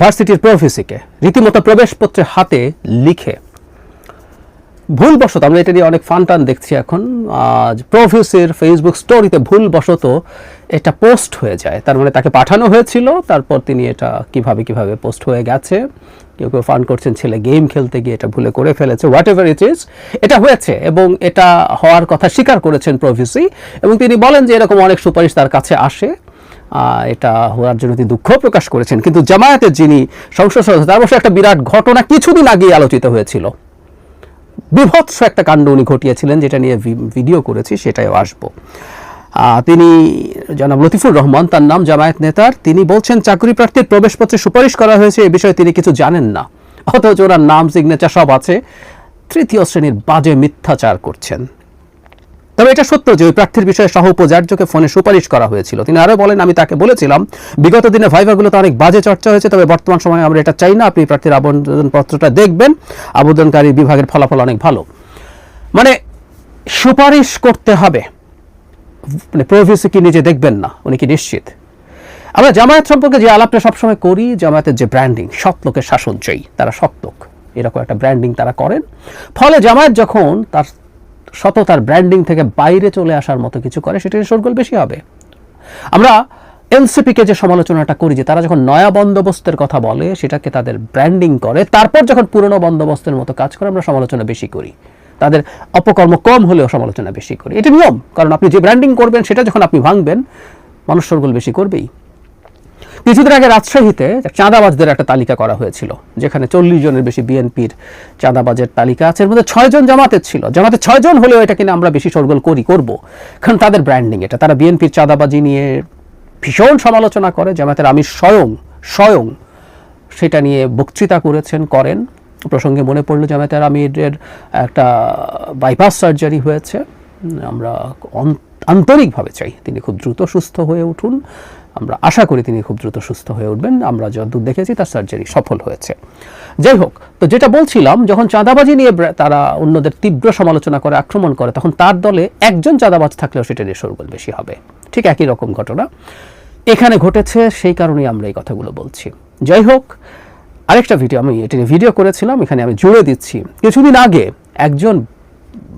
ভার্সিটির প্রফেসিকে রীতিমতো প্রবেশপত্রে হাতে লিখে। ভুলবশত, আমরা এটা নিয়ে অনেক ফান টান দেখছি এখন, আজ প্রফেসির ফেসবুক স্টোরিতে ভুলবশত এটা পোস্ট হয়ে যায়। তার মানে তাকে পাঠানো হয়েছিল, তারপর তিনি এটা কীভাবে কীভাবে পোস্ট হয়ে গেছে। কেউ কেউ ফান করছেন, ছেলে গেম খেলতে গিয়ে এটা ভুলে করে ফেলেছে হোয়াট এভার ইট ইজ এটা হয়েছে এবং এটা হওয়ার কথা স্বীকার করেছেন প্রফেসি। এবং তিনি বলেন যে এরকম অনেক সুপারিশ তার কাছে আসে। এটা হওয়ার জন্য তিনি দুঃখ প্রকাশ করেছেন। কিন্তু জামায়াতের যিনি সংসদ সদস্য, তার অবশ্য একটা বিরাট ঘটনা কিছুদিন আগেই আলোচিত হয়েছিল। বিভৎস একটা কাণ্ড উনি ঘটিয়েছিলেন, যেটা নিয়ে ভিডিও করেছি সেটাও আসব। তিনি জনাব লতিফুর রহমান, তার নাম জামায়াত নেতার, তিনি বলছেন, চাকরি প্রার্থীর প্রবেশপত্রে সুপারিশ করা হয়েছে, এ বিষয়ে তিনি কিছু জানেন না। অথচ ওনার নাম সিগনেচার সব আছে। তৃতীয় শ্রেণির বাজে মিথ্যাচার করছেন। তবে এটা সত্য যে ওই প্রার্থীর বিষয়ে সহ উপাচার্যকে ফোনে সুপারিশ করা হয়েছিল। তিনি আরও বলেন, আমি তাকে বলেছিলাম, বিগত দিনে ভাইভাগুলোতে অনেক বাজে চর্চা হয়েছে, তবে বর্তমান সময়ে আমরা এটা চাই না। আপনি প্রার্থীর আবেদনপত্রটা দেখবেন। আবেদনকারী বিভাগের ফলাফল অনেক ভালো। মানে সুপারিশ করতে হবে। মানে প্রভিসি কি নিজে দেখবেন না, উনি কি নিশ্চিত? আমরা জামায়াত সম্পর্কে যে আলাপটা সবসময় করি, জামায়াতের যে ব্র্যান্ডিং সৎ লোকের শাসন চাই, তারা সৎ লোক এরকম একটা ব্র্যান্ডিং তারা করেন। ফলে জামায়াত যখন তার সততার ব্র্যান্ডিং থেকে বাইরে চলে আসার মতো কিছু করে, সেটা সরগোল বেশি হবে। আমরা এনসিপিকে যে সমালোচনাটা করি, যে তারা যখন নয়া বন্দোবস্তের কথা বলে, সেটাকে তাদের ব্র্যান্ডিং করে, তারপর যখন পুরনো বন্দোবস্তের মতো কাজ করে, আমরা সমালোচনা বেশি করি। তাদের অপকর্ম কম হলেও সমালোচনা বেশি করি। এটা নিয়ম, কারণ আপনি যে ব্র্যান্ডিং করবেন, সেটা যখন আপনি ভাঙবেন, মানুষ সরগোল বেশি করবেই। কিছুদিন আগে রাজশাহীতে চাঁদাবাজদের একটা তালিকা করা হয়েছিল, যেখানে চল্লিশ জনের বেশি বিএনপির চাঁদাবাজের তালিকা আছে। এর মধ্যে ছয়জন জামাতের ছিল। জামাতের ছয়জন হলেও এটা কিনা আমরা বেশি সরগোল করি, করব। কারণ তাদের ব্র্যান্ডিং এটা। তারা বিএনপির চাঁদাবাজি নিয়ে ভীষণ সমালোচনা করে। জামাতের আমি স্বয়ং স্বয়ং সেটা নিয়ে বক্তৃতা করেছেন, করেন। প্রসঙ্গে মনে পড়ল জামাতের আমিরের একটা বাইপাস সার্জারি হয়েছে। আমরা আন্তরিকভাবে চাই তিনি খুব দ্রুত সুস্থ হয়ে উঠুন। আমরা আশা করি তিনি খুব দ্রুত সুস্থ হয়ে উঠবেন। আমরা যতদূর দেখেছি তার সার্জারি সফল হয়েছে। যাই হোক, তো যেটা বলছিলাম, যখন চাঁদাবাজি নিয়ে তারা অন্যদের তীব্র সমালোচনা করে, আক্রমণ করে, তখন তার দলে একজন চাঁদাবাজ থাকলেও সেটা নিয়ে সরগোল বেশি হবে। ঠিক একই রকম ঘটনা। এখানে ঘটেছে, সেই কারণেই আমরা এই কথাগুলো বলছি। যাই হোক, আরেকটা ভিডিও আমি এটা ভিডিও করেছিলাম, এখানে আমি জুড়ে দিচ্ছি। কিছুদিন আগে একজন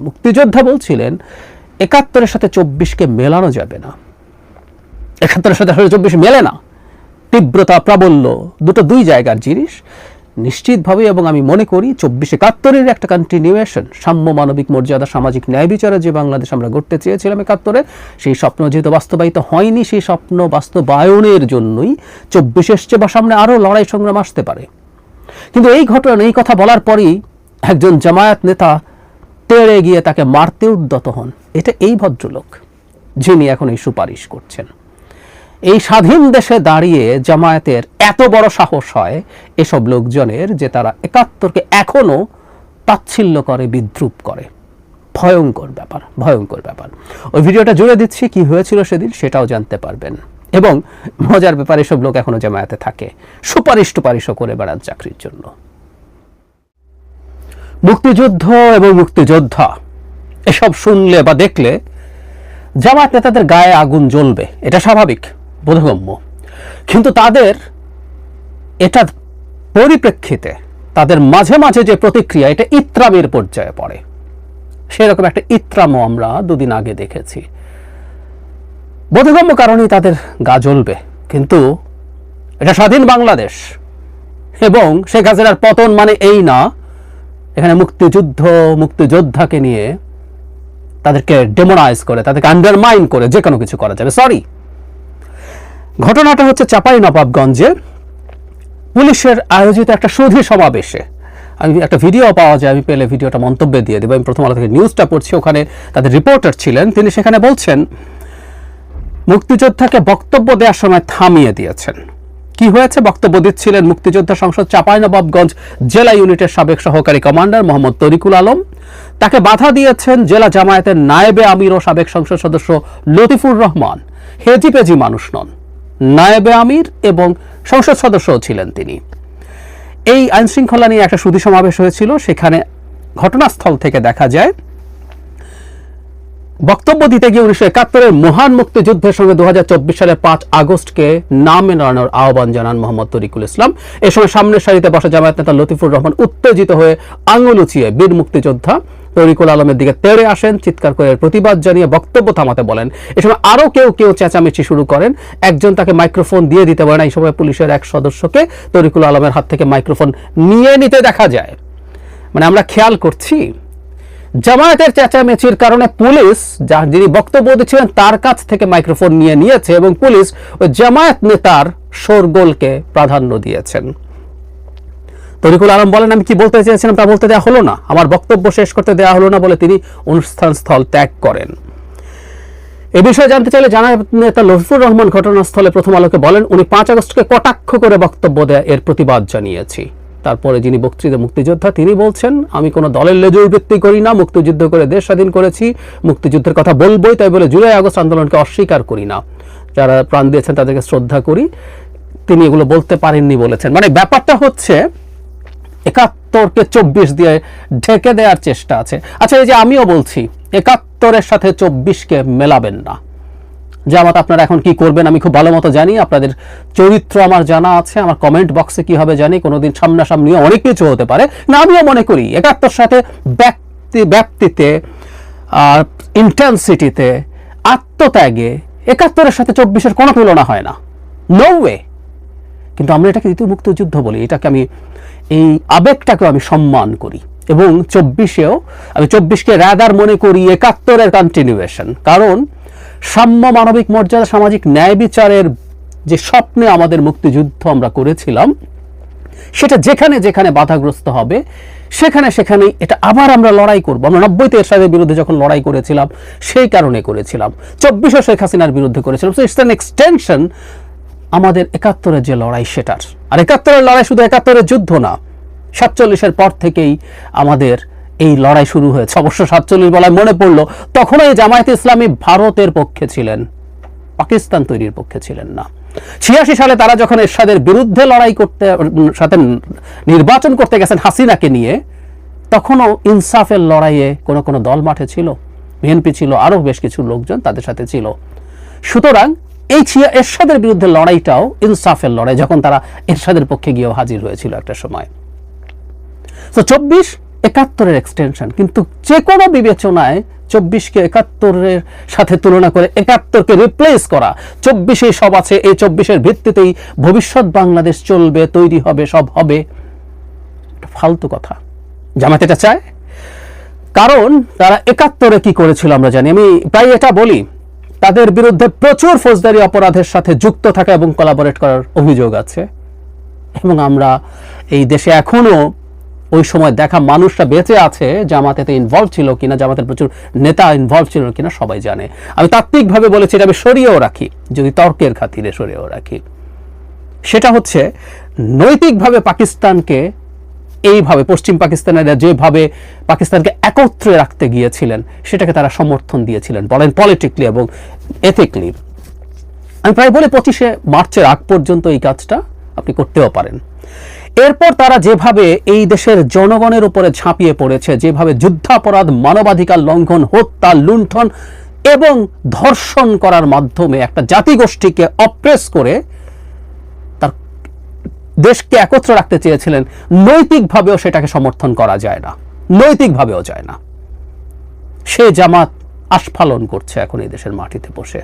মুক্তিযোদ্ধা বলছিলেন, একাত্তরের সাথে চব্বিশকে মেলানো যাবে না। একাত্তরের সাথে আসলে চব্বিশ মেলে না। তীব্রতা, প্রাবল্য, দুটো দুই জায়গার জিনিস। নিশ্চিতভাবে এবং আমি মনে করি চব্বিশ একাত্তরের একটা কন্টিনিউয়েশন সাম্য মানবিক মর্যাদা, সামাজিক ন্যায় বিচারে যে বাংলাদেশ আমরা গড়তে চেয়েছিলাম একাত্তরে, সেই স্বপ্ন যেহেতু বাস্তবায়িত হয়নি, সেই স্বপ্ন বাস্তবায়নের জন্যই চব্বিশ এসছে বা সামনে আরও লড়াই সংগ্রাম আসতে পারে। কিন্তু এই ঘটনা, এই কথা বলার পরই একজন জামায়াত নেতা তেড়ে গিয়ে তাকে মারতে উদ্যত হন। এটা এই ভদ্রলোক, যিনি এখন এই সুপারিশ করছেন। এই স্বাধীন দেশে দাঁড়িয়ে জামায়াতের এত বড় সাহস হয় এসব লোকজনের যে তারা একাত্তরকে এখনও তাচ্ছিল্য করে, বিদ্রুপ করে। ভয়ঙ্কর ব্যাপার ভয়ঙ্কর ব্যাপার। ওই ভিডিওটা জুড়ে দিচ্ছি, কি হয়েছিল সেদিন সেটাও জানতে পারবেন। এবং মজার ব্যাপার, এসব লোক এখনও জামায়াতে থাকে। সুপারিশ টুপারিশও করে বেড়ান চাকরির জন্য। মুক্তিযুদ্ধ এবং মুক্তিযোদ্ধা, এসব শুনলে বা দেখলে জামায়াত নেতাদের গায়ে আগুন জ্বলবে, এটা স্বাভাবিক। বোধগম্য। কিন্তু তাদের এটা পরিপ্রেক্ষিতে তাদের মাঝে মাঝে যে প্রতিক্রিয়া, এটা ইত্রামের পর্যায়ে পড়ে। সেরকম একটা ইত্রামও আমরা দুদিন আগে দেখেছি। বোধগম্য কারণেই তাদের গা জ্বলবে। কিন্তু এটা স্বাধীন বাংলাদেশ। এবং শেখ হাসিনার পতন মানে এই না, এখানে মুক্তিযুদ্ধ, মুক্তিযোদ্ধাকে নিয়ে তাদেরকে ডেমোনাইজ করে, তাদেরকে আন্ডারমাইন করে যে কোনো কিছু করা যাবে। সরি ঘটনাটা হচ্ছে চাপাই নবাবগঞ্জে পুলিশের আয়োজিত একটা সুধী সমাবেশে। আমি একটা ভিডিও পাওয়া যায়, আমি পেলে ভিডিওটা মন্তব্যে দিয়ে দেবো। আমি প্রথম আলো থেকে নিউজটা পড়ছি, ওখানে তাদের রিপোর্টার ছিলেন। তিনি সেখানে বলছেন, মুক্তিযোদ্ধাকে বক্তব্য দেওয়ার সময় থামিয়ে দিয়েছেন। কি হয়েছে? বক্তব্য দিচ্ছিলেন মুক্তিযোদ্ধা সংসদ চাঁপাইনবাবগঞ্জ জেলা ইউনিটের সাবেক সহকারী কমান্ডার মোহাম্মদ তরিকুল আলম। তাকে বাধা দিয়েছেন জেলা জামায়াতের নায়েবে আমির ও সাবেক সংসদ সদস্য লতিফুর রহমান। হেজি পেজি মানুষ নন। নায়েবে আমির এবং সংসদ সদস্যও ছিলেন তিনি। এই আইনশৃঙ্খলা নিয়ে একটা সুধী সমাবেশ হয়েছিল। সেখানে ঘটনাস্থল থেকে দেখা যায়, বক্তব্য দিতে গিয়ে উনিশশো একাত্তরের মহান মুক্তিযুদ্ধের সঙ্গে দু সালের পাঁচ আগস্টকে নাম মেলানোর আহ্বান জানান মোহাম্মদ তরিকুল ইসলাম। এ সময় সামনের সারিতে বসা জামায়াত নেতা লতিফুর রহমান উত্তেজিত হয়ে আঙুল উঁচিয়ে বীর মুক্তিযোদ্ধা তরিকুল আলমের দিকে তেড়ে আসেন, চিৎকার করে প্রতিবাদ জানিয়ে বক্তব্য থামাতে বলেন। এ সময় আরও কেউ কেউ চেঁচামেচি শুরু করেন। একজন তাকে মাইক্রোফোন দিয়ে দিতে পারে না এই সময় পুলিশের এক সদস্যকে তরিকুল আলমের হাত থেকে মাইক্রোফোন নিয়ে নিতে দেখা যায়। মানে আমরা খেয়াল করছি, জামায়াতের চেঁচামেচির কারণে পুলিশ যা যিনি বক্তব্য দিচ্ছিলেন তার কাছ থেকে মাইক্রোফোন নিয়ে নিয়েছে এবং পুলিশ ওই জামায়াত নেতার শোরগোলকে প্রাধান্য দিয়েছেন। তরিকুল আলম বলেন, আমি কি বলতে চেয়েছিলাম তা বলতে দেওয়া হলো না। আমার বক্তব্য শেষ করতে দেওয়া হলো না বলে তিনি অনুষ্ঠান স্থল ত্যাগ করেন। এ বিষয়ে জানতে চাইলে জানা নেতা লফিফুর রহমান ঘটনাস্থলে প্রথম আলোকে বলেন, উনি পাঁচ আগস্টকে কটাক্ষ করে বক্তব্য দেয়, এর প্রতিবাদ জানিয়েছি। তারপরে যিনি বক্তৃতা মুক্তিযোদ্ধা, তিনি বলছেন, আমি কোনো দলের লেজুই বৃত্তি করি না, মুক্তিযুদ্ধ করে দেশ স্বাধীন করেছি। মুক্তিযুদ্ধের কথা বলবই, তাই বলে জুলাই আগস্ট আন্দোলনকে অস্বীকার করি না। যারা প্রাণ দিয়েছেন তাদেরকে শ্রদ্ধা করি। তিনি এগুলো বলতে পারেননি বলেছেন। মানে ব্যাপারটা হচ্ছে একাত্তরকে চব্বিশ দিয়ে ঢেকে দেওয়ার চেষ্টা আছে। আচ্ছা এই যে আমিও বলছি, একাত্তরের সাথে চব্বিশকে মেলাবেন না। জামাত, আপনারা এখন কি করবেন আমি খুব ভালো মতো জানি, আপনাদের চরিত্র আমার জানা আছে, আমার কমেন্ট বক্সে কি হবে জানি, কোনোদিন সামনাসামনিও অনেক কিছু হতে পারে। না, আমিও মনে করি, একাত্তর সাথে ব্যক্তি ব্যাপ্তিতে আর ইন্টেন্সিটিতে আত্মত্যাগে একাত্তরের সাথে চব্বিশের কোনো তুলনা হয় না। নো ওয়ে কিন্তু আমরা এটাকে দ্বিতীয় মুক্তিযুদ্ধ বলি, এটাকে আমি এই আবেগটাকে আমি সম্মান করি এবং চব্বিশেও আমি চব্বিশকে রাদার মনে করি একাত্তরের কন্টিনিউয়েশন কারণ সাম্য মানবিক মর্যাদা, সামাজিক ন্যায় বিচারের যে স্বপ্নে আমাদের মুক্তিযুদ্ধ আমরা করেছিলাম, সেটা যেখানে যেখানে বাধাগ্রস্ত হবে, সেখানে সেখানে এটা আবার আমরা লড়াই করব। আমরা নব্বইতে এরশাদের বিরুদ্ধে যখন লড়াই করেছিলাম, সেই কারণে করেছিলাম। চব্বিশে শেখ হাসিনার বিরুদ্ধে করেছিলাম। সো ইটস অ্যান এক্সটেনশন আমাদের একাত্তরের যে লড়াই সেটার। আর একাত্তরের লড়াই শুধু একাত্তরের যুদ্ধ না, সাতচল্লিশের পর থেকেই আমাদের এই লড়াই শুরু হয়েছে। অবশ্য সাতচল্লিশ বলায় মনে পড়ল, তখনও এই জামায়াত ইসলামী ভারতের পক্ষে ছিলেন, পাকিস্তান তৈরির পক্ষে ছিলেন না। ছিয়াশি সালে তারা যখন এরশাদের বিরুদ্ধে লড়াই করতে, সাথে নির্বাচন করতে গেছেন হাসিনাকে নিয়ে, তখনও ইনসাফের লড়াইয়ে কোনো কোনো দল মাঠে ছিল। বিএনপি ছিল, আরও বেশ কিছু লোকজন তাদের সাথে ছিল। সুতরাং এই ছিয়া এরশাদের বিরুদ্ধে লড়াইটাও ইনসাফের লড়াই, যখন তারা এরশাদের পক্ষে গিয়েও হাজির হয়েছিল একটা সময়। তো চব্বিশ একাত্তরের এক্সটেনশন কিন্তু যে কোনো বিবেচনায় চব্বিশকে একাত্তরের সাথে তুলনা করে একাত্তরকে রিপ্লেস করা, চব্বিশে সব আছে, এই চব্বিশের ভিত্তিতেই ভবিষ্যৎ বাংলাদেশ চলবে, তৈরি হবে, সব হবে। ফালতু কথা। জামাত এটা চায়। কারণ তারা একাত্তরে কি করেছিল আমরা জানি। আমি প্রায় এটা বলি। তাদের বিরুদ্ধে প্রচুর ফৌজদারি অপরাধের সাথে যুক্ত থাকা এবং কোলাবোরেট করার অভিযোগ আছে। এবং আমরা এই দেশে এখনও ওই সময় দেখা মানুষরা বেঁচে আছে জামাতেতে ইনভলভ ছিল কিনা, জামাতের প্রচুর নেতা ইনভলভ ছিল কিনা সবাই জানে। আমি তাত্ত্বিকভাবে বলেছি, এটা আমি সরিয়েও রাখি, যদি তর্কের খাতিরে সরিয়েও রাখি। সেটা হচ্ছে, নৈতিকভাবে পাকিস্তানকে এইভাবে পশ্চিম পাকিস্তানেরা যেভাবে পাকিস্তানকে একত্রে রাখতে গিয়েছিলেন, সেটাকে তারা সমর্থন দিয়েছিলেন, বলেন পলিটিকলি এবং এথিকলি আমি প্রায় বলে পঁচিশে মার্চের আগ পর্যন্ত এই কাজটা আপনি করতেও পারেন। এরপর তারা যেভাবে এই দেশের জনগণের উপরে ঝাঁপিয়ে পড়েছে, যেভাবে যুদ্ধাপরাধ, মানবাধিকার লঙ্ঘন, হত্যা, লুণ্ঠন এবং ধর্ষণ করার মাধ্যমে একটা জাতিগোষ্ঠীকে অপ্রেস করে দেশকে একত্র রাখতে চেয়েছিলেন, নৈতিকভাবেও সেটাকে সমর্থন করা যায় না। নৈতিকভাবেও যায় না। সে জামাত আস্ফালন করছে এখন এই দেশের মাটিতে বসে।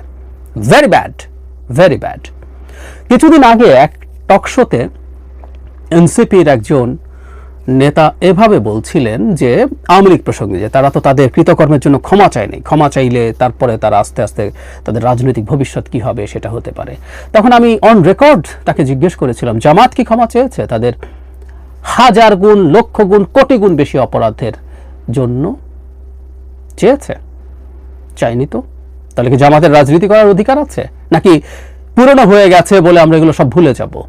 ভেরি ব্যাড ভেরি ব্যাড কিছুদিন আগে এক টকশোতে এনসিপির একজন নেতা এভাবে বলছিলেন যে আওয়ামী লীগ প্রসঙ্গে যে তারা তো তাদের কৃতকর্মের জন্য ক্ষমা চায়নি। ক্ষমা চাইলে তারপরে তারা আস্তে আস্তে তাদের রাজনৈতিক ভবিষ্যৎ কি হবে সেটা হতে পারে। তখন আমি অন রেকর্ড তাকে জিজ্ঞেস করেছিলাম, জামাত কি ক্ষমা চেয়েছে? তাদের হাজার গুণ, লক্ষ গুণ, কোটি গুণ বেশি অপরাধের জন্য চেয়েছে। চাইনি তো? তাহলে কি জামাতের রাজনীতি করার অধিকার আছে? নাকি পুরনো হয়ে গেছে বলে আমরা এগুলো সব ভুলে যাব?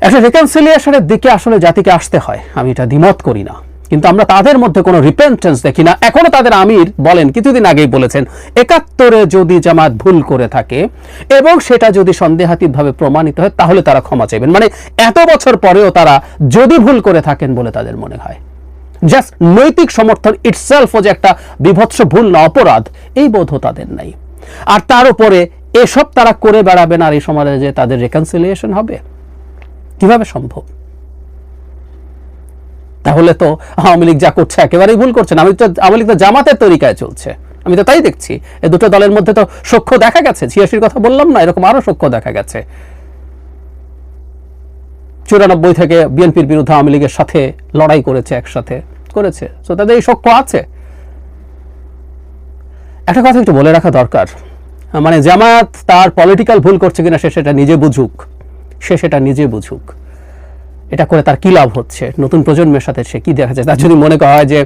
একটা রিকনসিলিয়েশনের দিকে আসলে জাতিকে আসতে হয়। আমি এটা দ্বিমত করি না। কিন্তু আমরা তাদের মধ্যে কোনো রিপেন্টেন্স দেখি না। এখনও তাদের আমির বলেন, কিছুদিন আগেই বলেছেন, একাত্তরে যদি জামাত ভুল করে থাকে এবং সেটা যদি সন্দেহাতীতভাবে প্রমাণিত হয়, তাহলে তারা ক্ষমা চাইবেন। মানে এত বছর পরেও তারা যদি ভুল করে থাকেন বলে তাদের মনে হয়। জাস্ট নৈতিক সমর্থন ইটসেলফও যে একটা বিভৎস ভুল না, অপরাধ, এই বোধও তাদের নাই। আর তার উপরে এসব তারা করে বেড়াবেন, আর এই সমাজে যে তাদের রেকনসিলিয়েশন হবে। কীভাবে সম্ভব? তাহলে তো আওয়ামী লীগ যা করছে একেবারেই ভুল করছে না। আমি তো আওয়ামী লীগ তো জামাতের তরিকায় চলছে। আমি তো তাই দেখছি। এই দুটো দলের মধ্যে তো সখ্য দেখা গেছে। ছিয়াশির কথা বললাম না, এরকম আরও সখ্য দেখা গেছে। চুরানব্বই থেকে বিএনপির বিরুদ্ধে আওয়ামী লীগের সাথে লড়াই করেছে, একসাথে করেছে। তো তাদের এই সখ্য আছে। একটা কথা একটু বলে রাখা দরকার। মানে জামায়াত তার পলিটিক্যাল ভুল করছে কিনা সে সেটা নিজে বুঝুক। সে সেটা নিজে বুঝুক। এটা করে তার কি লাভ হচ্ছে? নতুন প্রজন্মের সাথে সে কি দেখা যায়? তার যদি মনে করা হয় যে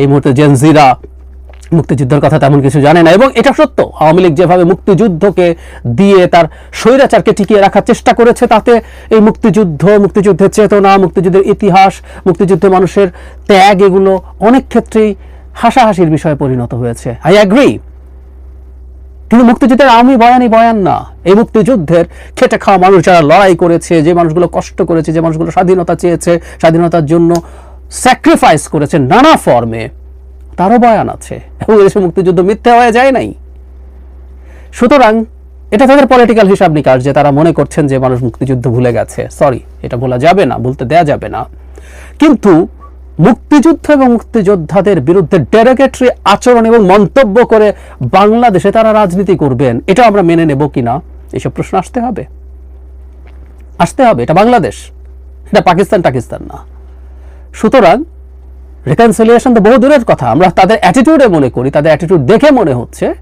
এই মুহূর্তে জেনজিরা মুক্তিযুদ্ধের কথা তেমন কিছু জানে না এবং এটা সত্য, আওয়ামী লীগ যেভাবে মুক্তিযুদ্ধকে দিয়ে তার স্বৈরাচারকে টিকিয়ে রাখার চেষ্টা করেছে, তাতে এই মুক্তিযুদ্ধ, মুক্তিযুদ্ধের চেতনা, মুক্তিযুদ্ধের ইতিহাস মুক্তিযুদ্ধে মানুষের ত্যাগ, এগুলো অনেক ক্ষেত্রেই হাসাহাসির বিষয়ে পরিণত হয়েছে। আই অ্যাগ্রি কিন্তু মুক্তিযুদ্ধের আমি বয়ানই বয়ান না। এই মুক্তিযুদ্ধের খেটে খাওয়া মানুষ যারা লড়াই করেছে, যে মানুষগুলো কষ্ট করেছে, যে মানুষগুলো স্বাধীনতা চেয়েছে, স্বাধীনতার জন্য স্যাক্রিফাইস করেছে নানা ফর্মে তারও বয়ান আছে। এবং এদেশে মুক্তিযুদ্ধ মিথ্যে হয়ে যায় নাই। সুতরাং এটা তাদের পলিটিক্যাল হিসাব নিকাশ যে তারা মনে করছেন যে মানুষ মুক্তিযুদ্ধ ভুলে গেছে। সরি এটা ভোলা যাবে না ভুলতে দেয়া যাবে না। কিন্তু মুক্তিযুদ্ধ এবং মুক্তিযোদ্ধাদের বিরুদ্ধে ডেরোগেটরি আচরণ এবং মন্তব্য করে বাংলাদেশে তারা রাজনীতি করবেন, এটা আমরা মেনে নেব কিনা? এসব প্রশ্ন আসতে হবে। আসতে হবে, এটা বাংলাদেশ। এটা পাকিস্তান পাকিস্তান না। সুতরাং রেকনসিলিয়েশন তো বহু দূরের কথা। আমরা তাদের অ্যাটিটিউডে মনে করি, তাদের অ্যাটিটিউড দেখে মনে হচ্ছে,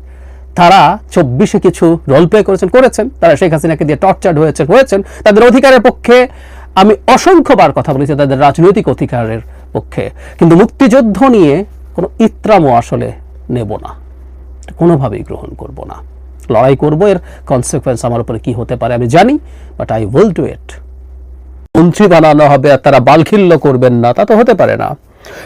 তারা চব্বিশে কিছু রোল প্লে করেছেন করেছেন। তারা শেখ হাসিনাকে দিয়ে টর্চার্ড হয়েছে হয়েছেন। তাদের অধিকারের পক্ষে আমি অসংখ্যবার কথা বলেছি, তাদের রাজনৈতিক অধিকারের পক্ষে। কিন্তু মুক্তিযুদ্ধ নিয়ে কোনো ইত্রামও আসলে নেব না। কোনোভাবেই গ্রহণ করব না। লড়াই করব, এর কনসিকুয়েন্স আমার উপরে কি হতে পারে আমি জানি but I will do it মন্ত্রী বানানো হবে আর তারা বালখিল্য করবেন না, তা তো হতে পারে না।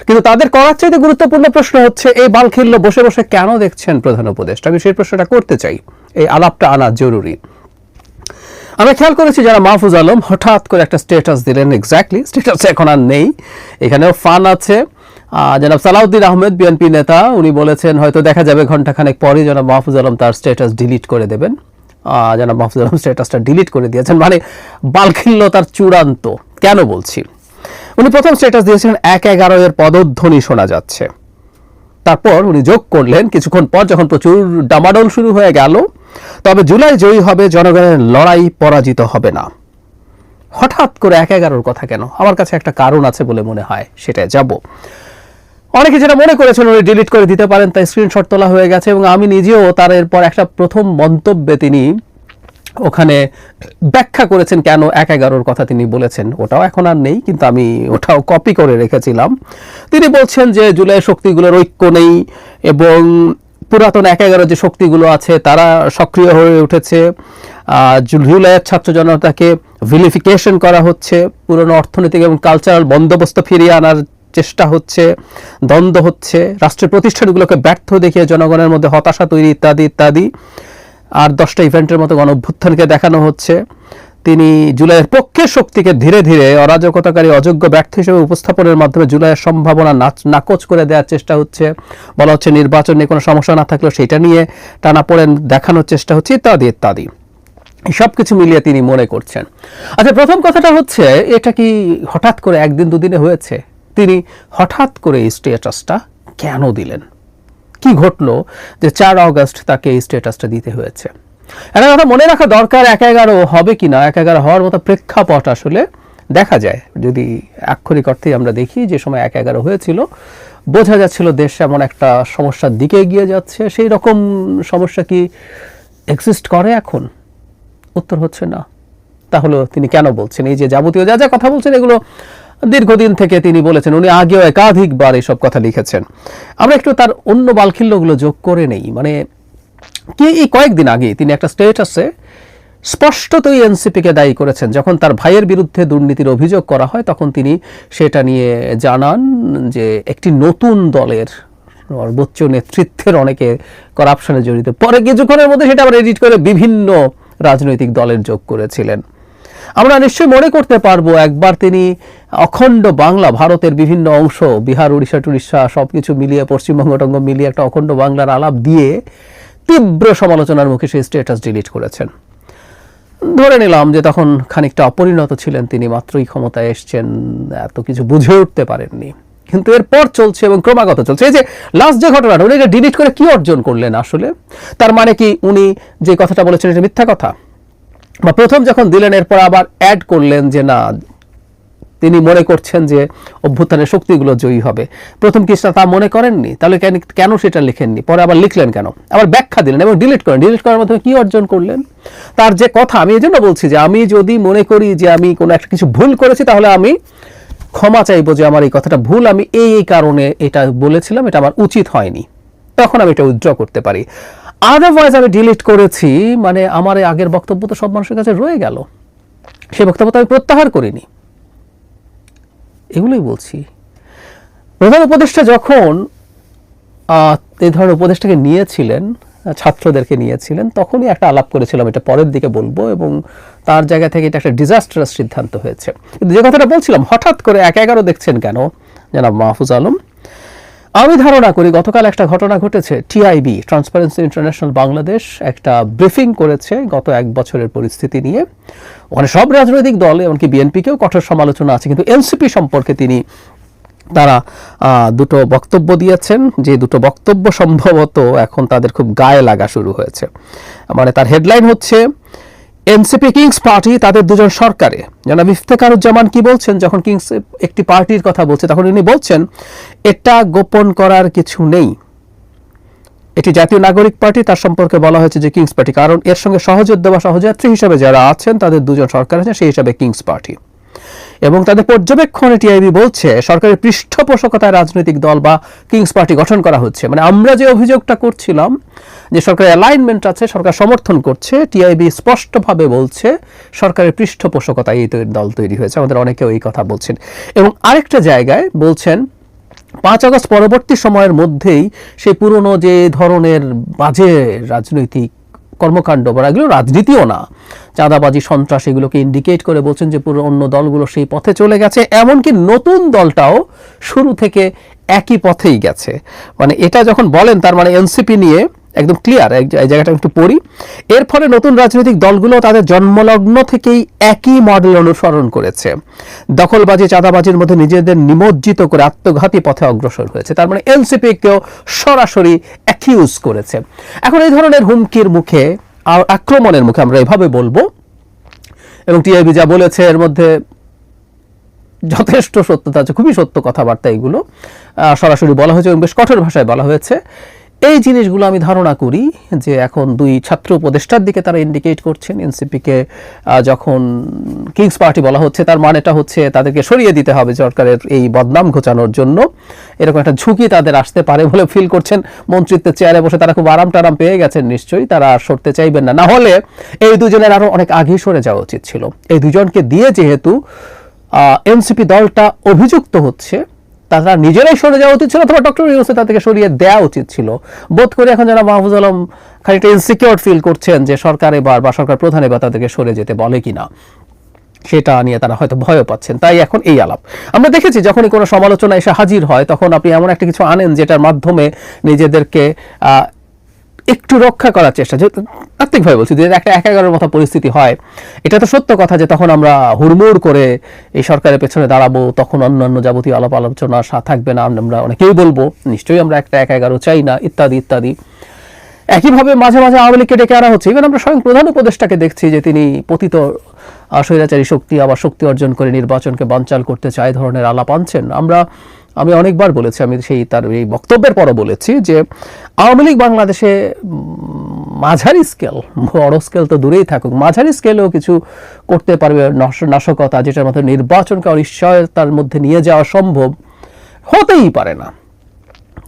কিন্তু তাদের করার চাইতে গুরুত্বপূর্ণ প্রশ্ন হচ্ছে, এই বালখিল্য বসে বসে কেন দেখছেন প্রধান উপদেষ্টা? আমি সেই প্রশ্নটা করতে চাই। এই আলাপটা আনা জরুরি। আমরা খেয়াল করেছি যারা মাহফুজ আলম হঠাৎ করে একটা স্টেটাস দিলেন এক্স্যাক্টলি স্টেটাস এখন আর নেই। এখানেও ফান আছে। জনাব সালাউদ্দিন আহমেদ বিএনপি নেতা, উনি বলেছেন, হয়তো দেখা যাবে ঘন্টাখানেক পরে জনাব মাহফুজ আলম তার স্টেটাস ডিলিট করে দেবেন। জনাব মাহফুজ আলম স্টেটাসটা ডিলিট করে দিয়েছেন। মানে বালখিল্যতার চূড়ান্ত, কেন বলছি? উনি প্রথম স্টেটাস দিয়েছিলেন এক এগারো এর পদধ্বনি শোনা যাচ্ছে। তারপর উনি যোগ করলেন। কিছুক্ষণ পর যখন প্রচুর ডামাডোল শুরু হয়ে গেল তবে জুলাই জয়ী হবে, জনগণের লড়াই পরাজিত হবে না। হঠাৎ করে এক এগারোর কথা কেন? আমার কাছে একটা কারণ আছে বলে মনে হয়, সেটাই যাব। অনেকে যেটা মনে করেছেন, উনি ডিলিট করে দিতে পারেন, তাই স্ক্রিনশট তোলা হয়ে গেছে এবং আমি নিজেও তার এরপর একটা প্রথম মন্তব্যে তিনি ওখানে ব্যাখ্যা করেছেন কেন এক এগারোর কথা তিনি বলেছেন। ওটাও এখন আর নেই, কিন্তু আমি ওটাও কপি করে রেখেছিলাম। তিনি বলছেন যে জুলাই শক্তিগুলোর ঐক্য নেই এবং পুরাতন এক এগারো যে শক্তিগুলো আছে তারা সক্রিয় হয়ে উঠেছে। আহ, জু- ছাত্র জনতাকে ভিলিফিকেশন করা হচ্ছে। পুরনো অর্থনৈতিক এবং কালচারাল বন্দোবস্ত ফিরিয়ে আনার চেষ্টা হচ্ছে দ্বন্দ্ব হচ্ছে। রাষ্ট্রের প্রতিষ্ঠানগুলোকে ব্যর্থ দেখিয়ে জনগণের মধ্যে হতাশা তৈরি ইত্যাদি ইত্যাদি। আর দশটা ইভেন্টের মতো গণ অভ্যুত্থানকে দেখানো হচ্ছে। তিনি জুলাইয়ের পক্ষের শক্তিকে ধীরে ধীরে অরাজকতাকারী অযোগ্য ব্যর্থ হিসেবে উপস্থাপনের মাধ্যমে জুলাইয়ের সম্ভাবনা নাকচ করে দেওয়ার চেষ্টা হচ্ছে। বলা হচ্ছে নির্বাচন নিয়ে কোনো সমস্যা না থাকলেও সেটা নিয়ে টানা পড়েন, দেখানোর চেষ্টা হচ্ছে ইত্যাদি ইত্যাদি। সব কিছু মিলিয়ে তিনি মনে করছেন। আচ্ছা প্রথম কথাটা হচ্ছে, এটা কি হঠাৎ করে একদিন দুদিনে হয়েছে? তিনি হঠাৎ করে এই স্টেটাসটা কেন দিলেন? কি ঘটলো যে চার অগস্ট তাকে এই স্টেটাসটা দিতে হয়েছে? একটা কথা মনে রাখা দরকার এক এগারো হবে কি না, এক এগারো হওয়ার মতো প্রেক্ষাপট আসলে দেখা যায়। যদি আক্ষরিক অর্থে আমরা দেখি যে সময় এক এগারো হয়েছিল, বোঝা যাচ্ছিল দেশ এমন একটা সমস্যার দিকে এগিয়ে যাচ্ছে। সেই রকম সমস্যা কি এক্সিস্ট করে এখন? উত্তর হচ্ছে না। তাহলে তিনি কেন বলছেন? এই যে যাবতীয় যা যা কথা বলছেন, এগুলো দীর্ঘদিন থেকে তিনি বলেছেন, উনি আগেও একাধিকবার এইসব কথা লিখেছেন। আমরা একটু তার অন্য বালখিল্যগুলো যোগ করে নেই। মানে কি এই কয়েকদিন আগে তিনি একটা স্টেটাসে স্পষ্টতই এনসিপিকে দায়ী করেছেন। যখন তার ভাইয়ের বিরুদ্ধে দুর্নীতির অভিযোগ করা হয়, তখন তিনি সেটা নিয়ে জানান যে একটি নতুন দলের সর্বোচ্চ নেতৃত্বের অনেকে করাপশনে জড়িত। পরে কিছুক্ষণের মধ্যে সেটা আবার এডিট করে বিভিন্ন রাজনৈতিক দলের যোগ করেছিলেন। আমরা নিশ্চয়ই মনে করতে পারব, একবার তিনি অখণ্ড বাংলা, ভারতের বিভিন্ন অংশ, বিহার উড়িষ্যা টুড়িষ্যা সব কিছু মিলিয়ে, পশ্চিমবঙ্গ টঙ্গ মিলিয়ে একটা অখণ্ড বাংলার আলাপ দিয়ে তীব্র সমালোচনার মুখে সেই স্ট্যাটাস ডিলিট করেছেন। ধরে নিলাম যে তখন খানিকটা অপরিণত ছিলেন তিনি, মাত্রই ক্ষমতায় এসছেন, এত কিছু বুঝে উঠতে পারেননি। কিন্তু এরপর চলছে এবং ক্রমাগত চলছে। এই যে লাস্ট যে ঘটনাটা, উনি এটা ডিলিট করে কি অর্জন করলেন আসলে? তার মানে কি উনি যে কথাটা বলেছেন এটা মিথ্যা কথা? বা প্রথম যখন দিলেন, এরপর আবার অ্যাড করলেন যে না তিনি মনে করছেন যে অভ্যুত্থানের শক্তিগুলো জয়ী হবে। প্রথম কৃষ্ণা তা মনে করেননি, তাহলে কেন কেন সেটা লিখেননি? পরে আবার লিখলেন কেন? আবার ব্যাখ্যা দিলেন এবং ডিলিট করেন। ডিলিট করার মাধ্যমে কি অর্জন করলেন? তার যে কথা, আমি এই জন্য বলছি যে আমি যদি মনে করি যে আমি কোনো একটা কিছু ভুল করেছি, তাহলে আমি ক্ষমা চাইব যে আমার এই কথাটা ভুল, আমি এই এই কারণে এটা বলেছিলাম, এটা আমার উচিত হয়নি। তখন আমি এটা উইথড্র করতে পারি। আদারওয়াইজ আমি ডিলিট করেছি মানে আমার আগের বক্তব্য তো সব মানুষের কাছে রয়ে গেল। সেই বক্তব্য তো আমি প্রত্যাহার করিনি। এগুলোই বলছি। প্রধান উপদেষ্টা যখন এই ধরনের উপদেষ্টাকে নিয়েছিলেন, ছাত্রদেরকে নিয়েছিলেন, তখনই একটা আলাপ করেছিলাম, এটা পরের দিকে বলব, এবং তার জায়গা থেকে এটা একটা ডিজাস্টারাস সিদ্ধান্ত হয়েছে। কিন্তু যে কথাটা বলছিলাম, হঠাৎ করে এক এগারো দেখছেন কেন? জানাব মাহফুজ আলম আমি ধারণা করি গতকাল একটা ঘটনা ঘটেছে। টিআইবি ট্রান্সপারেন্সি ইন্টারন্যাশনাল বাংলাদেশ একটা ব্রিফিং করেছে গত এক বছরের পরিস্থিতি নিয়ে। ওখানে সব রাজনৈতিক দল, এমনকি বিএনপিকেও কঠোর সমালোচনা আছে, কিন্তু এনসিপি সম্পর্কে তিনি তারা দুটো বক্তব্য দিয়েছেন, যে দুটো বক্তব্য সম্ভবত এখন তাদের খুব গায়ে লাগা শুরু হয়েছে। মানে তার হেডলাইন হচ্ছে এনসিপি কিংস পার্টি তাদের দুজন সরকারে। জনাব ইফতেখারুজ্জামান কি বলছেন? যখন কিংস একটি পার্টির কথা বলছে, তখন উনি বলছেন, এটা গোপন করার কিছু নেই। এটি জাতীয় নাগরিক পার্টি, তার সম্পর্কে বলা হয়েছে যে কিংস পার্টি, কারণ এর সঙ্গে সহযোদ্ধা বা সহযাত্রী হিসেবে যারা আছেন, তাদের দুজন সরকার আছে সেই হিসাবে কিংস পার্টি। এবং তাদের পর্যবেক্ষণে টিআইবি বলছে, সরকারের পৃষ্ঠপোষকতায় রাজনৈতিক দল বা কিংস পার্টি গঠন করা হচ্ছে। মানে আমরা যে অভিযোগটা করছিলাম যে সরকারের অ্যালাইনমেন্ট আছে, সরকার সমর্থন করছে, টিআইবি স্পষ্টভাবে বলছে সরকারের পৃষ্ঠপোষকতায় এই দল তৈরি হয়েছে। আমাদের অনেকেও এই কথা বলছেন। এবং আরেকটা জায়গায় বলছেন, পাঁচ আগস্ট পরবর্তী সময়ের মধ্যেই সেই পুরনো যে ধরনের বাজে রাজনৈতিক কর্মকাণ্ড বা এগুলো রাজনীতিও না। চাঁদাবাজি, সন্ত্রাস এগুলোকে ইন্ডিকেট করে বলছেন যে পুরো অন্য দলগুলো সেই পথে চলে গেছে, এমনকি নতুন দলটাও শুরু থেকে একই পথেই গেছে। মানে এটা যখন বলেন, তার মানে এনসিপি নিয়ে একদম ক্লিয়ার এই জায়গাটা একটু পড়ি। এর ফলে নতুন রাজনৈতিক দলগুলো তাদের জন্মলগ্ন থেকেই একই মডেল অনুসরণ করেছে। দখলবাজি, চাঁদাবাজির মধ্যে নিজেদের নিমজ্জিত করে আত্মঘাতী পথে অগ্রসর হয়েছে। তার মানে এনসিপি কেও সরাসরি অ্যাকিউজ করেছে। এখন এই ধরনের হুমকির মুখে, আর আক্রমণের মুখে আমরা এভাবে বলব, এবং টিআইবি যা বলেছে, এর মধ্যে যথেষ্ট সত্যতা আছে, খুবই সত্য কথাবার্তা এগুলো। সরাসরি বলা হয়েছে এবং বেশ কঠোর ভাষায় বলা হয়েছে। এই জিনিসগুলো আমি ধারণা করি যে এখন দুই ছাত্র উপদেষ্টার দিকে তারা ইন্ডিকেট করছেন। এনসিপিকে যখন কিংস পার্টি বলা হচ্ছে, তার মানেটা হচ্ছে তাদেরকে সরিয়ে দিতে হবে সরকারের এই বদনাম ঘোচানোর জন্য। এরকম একটা ঝুঁকি তাদের আসতে পারে বলে ফিল করছেন মন্ত্রিত্বের চেয়ারে বসে তারা খুব আরাম টারাম পেয়ে গেছেন নিশ্চয়ই, তারা আর সরতে চাইবেন না। না হলে এই দুজনের আরও অনেক আগে সরে যাওয়া উচিত ছিল। এই দুজনকে দিয়ে যেহেতু এনসিপি দলটা অভিযুক্ত হচ্ছে তারা নিজেরাই সরে যাওয়া উচিত ছিল অথবা ডক্টর ইউনুসে তাদেরকে সরিয়ে দেওয়া উচিত ছিল। বোধ করে এখন যারা মাহফুজ আলম খানিকটা ইনসিকিউর ফিল করছেন যে সরকার এবার বা সরকার প্রধান এবার তাদেরকে সরে যেতে বলে কিনা, সেটা নিয়ে তারা হয়তো ভয়ও পাচ্ছেন। তাই এখন এই আলাপ। আমরা দেখেছি যখনই কোনো সমালোচনা এসে হাজির হয়, তখন আপনি এমন একটা কিছু আনেন যেটার মাধ্যমে নিজেদেরকে একটু রক্ষা করার চেষ্টা, যে তাত্ত্বিকভাবে বলছি, যে একটা এক এগারোর মতো পরিস্থিতি হয়। এটা তো সত্য কথা যে তখন আমরা হুড়মুড় করে এই সরকারের পেছনে দাঁড়াবো, তখন অন্যান্য যাবতীয় আলাপ আলোচনা থাকবে না, আমরা অনেকেই বলব, নিশ্চয়ই আমরা একটা এক এগারো চাই না, ইত্যাদি ইত্যাদি। একইভাবে মাঝে মাঝে আওয়ামী লীগকে ডেকে আনা হচ্ছে। ইভেন আমরা স্বয়ং প্রধান উপদেষ্টাকে দেখছি যে তিনি পতিত স্বৈরাচারী শক্তি, আবার শক্তি অর্জন করে নির্বাচনকে বানচাল করতে চায় ধরনের আলাপ আনছেন। আমরা, আমি অনেকবার বলেছি, আমি সেই তার, এই বক্তব্যের পরও বলেছি যে আওয়ামী লীগ বাংলাদেশে মাঝারি স্কেল বড় স্কেল তো দূরেই থাকুক, মাঝারি স্কেলেও কিছু করতে পারবে নাশ- নাশকতা যেটার মধ্যে নির্বাচনকে অনিশ্চয়তার মধ্যে নিয়ে যাওয়া সম্ভব হতেই পারে না।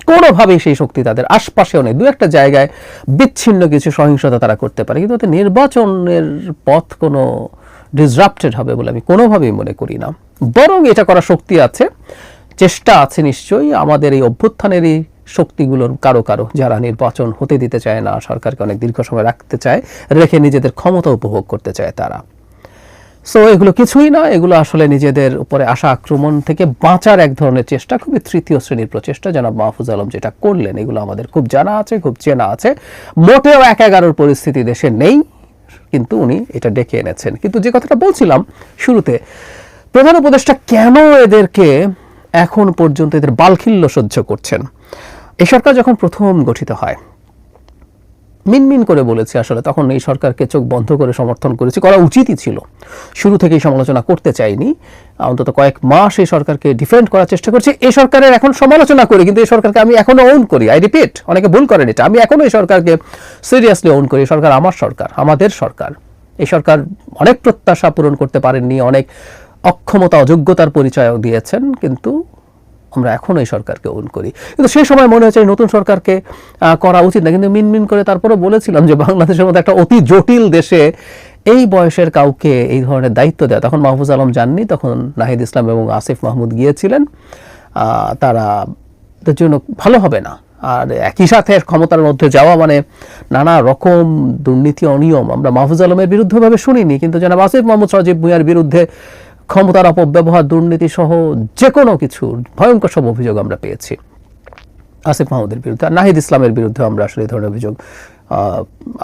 কোনোভাবেই সেই শক্তি তাদের আশপাশেও নেই। দু একটা জায়গায় বিচ্ছিন্ন কিছু সহিংসতা তারা করতে পারে, কিন্তু নির্বাচনের পথ কোনো ডিসরাপ্টেড হবে বলে আমি কোনোভাবেই মনে করি না। বরং এটা করার শক্তি আছে, চেষ্টা আছে নিশ্চয়ই, আমাদের এই অভ্যুত্থানেরই শক্তিগুলোর কারও কারও যারা নির্বাচন হতে দিতে চায় না, সরকারকে অনেক দীর্ঘ সময় রাখতে চায়, রেখে নিজেদের ক্ষমতা উপভোগ করতে চায় তারা। সো এগুলো কিছুই না এগুলো আসলে নিজেদের উপরে আসা আক্রমণ থেকে বাঁচার এক ধরনের চেষ্টা, খুবই তৃতীয় শ্রেণির প্রচেষ্টা, জনাব মাহফুজ আলম যেটা করলেন, এগুলো আমাদের খুব জানা আছে, খুব চেনা আছে। মোটেও এক এগারোর পরিস্থিতি দেশে নেই, কিন্তু উনি এটা ডেকে এনেছেন। কিন্তু যে কথাটা বলছিলাম শুরুতে, প্রধান উপদেষ্টা কেন এদেরকে এখন পর্যন্ত এদের বালখিল্য সহ্য করছেন? এই সরকার যখন প্রথম গঠিত হয়, মিনমিন করে বলেছে আসলে, তখন এই সরকারকে চোখ বন্ধ করে সমর্থন করেছি, করা উচিতই ছিল। শুরু থেকেই সমালোচনা করতে চাইনি, অন্তত কয়েক মাস এই সরকারকে ডিফেন্ড করার চেষ্টা করছি। এই সরকারের এখন সমালোচনা করি, কিন্তু এই সরকারকে আমি এখনও ওন করি। আই রিপিট অনেকে ভুল করেন এটা। আমি এখনও এই সরকারকে সিরিয়াসলি ওন করি। সরকার আমার সরকার, আমাদের সরকার। এই সরকার অনেক প্রত্যাশা পূরণ করতে পারেননি, অনেক অক্ষমতা, অযোগ্যতার পরিচয় দিয়েছেন, কিন্তু আমরা এখন এই সরকারকে ওন করি। কিন্তু সেই সময় মনে হচ্ছে নতুন সরকারকে করা উচিত না। কিন্তু মিনমিন করে তারপরে বলেছিলাম যে বাংলাদেশের মতো একটা অতি জটিল দেশে এই বয়সের কাউকে এই ধরনের দায়িত্ব দেয় তখন মাহফুজ আলম যাননি, তখন নাহিদ ইসলাম এবং আসিফ মাহমুদ গিয়েছিলেন। তারা তার জন্য ভালো হবে না। আর একই সাথে ক্ষমতার মধ্যে যাওয়া মানে নানা রকম দুর্নীতি, অনিয়ম আমরা মাহফুজ আলমের বিরুদ্ধে ভাবে শুনিনি। কিন্তু জনাব আসিফ মাহমুদ সজীব ভুঁইয়ার বিরুদ্ধে ক্ষমতার অপব্যবহার, দুর্নীতি সহ যে কোনো কিছুর ভয়ঙ্কর সব অভিযোগ আমরা পেয়েছি। আসিফ মাহমুদের বিরুদ্ধে নাহিদ ইসলামের বিরুদ্ধে আমরা আসলে এই ধরনের অভিযোগ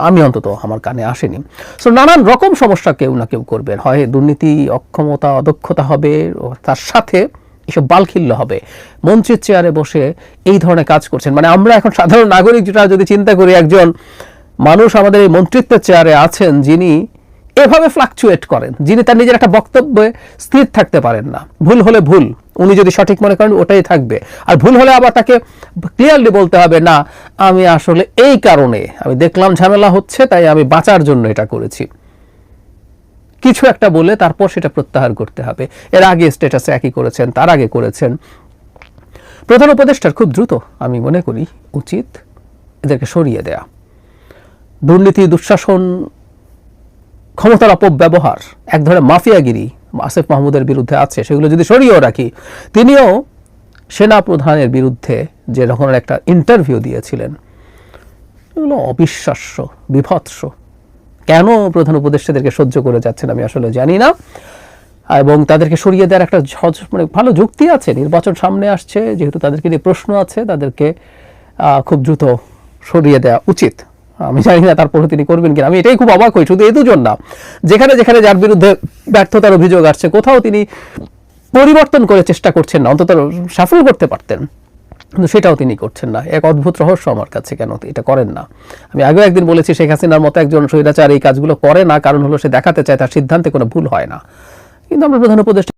আমি অন্তত আমার কানে আসেনি। সো নানান রকম সমস্যা কেউ না কেউ করবেন হয় দুর্নীতি, অক্ষমতা, অদক্ষতা হবে তার সাথে এসব বালখিল্য হবে। মন্ত্রীর চেয়ারে বসে এই ধরনের কাজ করছেন। মানে আমরা এখন সাধারণ নাগরিক, যেটা যদি চিন্তা করি, একজন মানুষ আমাদের এই মন্ত্রিত্বের চেয়ারে আছেন, যিনি এভাবে ফ্লাকচুয়েট করেন, যিনি তার নিজের একটা বক্তব্যে স্থির থাকতে পারেন না। ভুল হলে ভুল, উনি যদি সঠিক মনে করেন, ওটাই থাকবে। আর ভুল হলে আবার তাকে ক্লিয়ারলি বলতে হবে, না, আমি আসলে এই কারণে, আমি দেখলাম ঝামেলা হচ্ছে, তাই আমি বাঁচার জন্য এটা করেছি। কিছু একটা বলে তারপর সেটা প্রত্যাহার করতে হবে। এর আগে স্ট্যাটাসে একই করেছেন, তার আগে করেছেন। প্রধান উপদেষ্টার খুব দ্রুত, আমি মনে করি, উচিত এদেরকে সরিয়ে দেয়া। দুর্নীতি, দুঃশাসন ক্ষমতার অপব্যবহার, এক ধরনের মাফিয়াগিরি আসিফ মাহমুদের বিরুদ্ধে আছে, সেগুলো যদি সরিয়েও রাখি, তিনিও সেনা প্রধানের বিরুদ্ধে যে রকমের একটা ইন্টারভিউ দিয়েছিলেন, এগুলো অবিশ্বাস্য, বিভৎস। কেন প্রধান উপদেষ্টাদেরকে সহ্য করে যাচ্ছেন আমি আসলে জানি না। এবং তাদেরকে সরিয়ে দেওয়ার একটা মানে ভালো যুক্তি আছে, নির্বাচন সামনে আসছে, যেহেতু তাদেরকে নিয়ে প্রশ্ন আছে, তাদেরকে খুব দ্রুত সরিয়ে দেওয়া উচিত। আমি জানি না তারপরে তিনি করবেন কিনা। আমি এটাই খুব অবাক হই, শুধু এই দুজন না। যেখানে যেখানে যার বিরুদ্ধে ব্যর্থতার অভিযোগ আসছে, কোথাও তিনি পরিবর্তন করে চেষ্টা করছেন না, অন্তত সাফল করতে পারতেন। কিন্তু সেটাও তিনি করছেন না। এক অদ্ভুত রহস্য আমার কাছে কেন এটা করেন না। আমি আগেও একদিন বলেছি, শেখ হাসিনার মতো একজন স্বৈরাচার এই কাজগুলো করে না, কারণ হলো সে দেখাতে চায় তার সিদ্ধান্তে কোনো ভুল হয় না। কিন্তু আমরা প্রধান উপদেষ্টা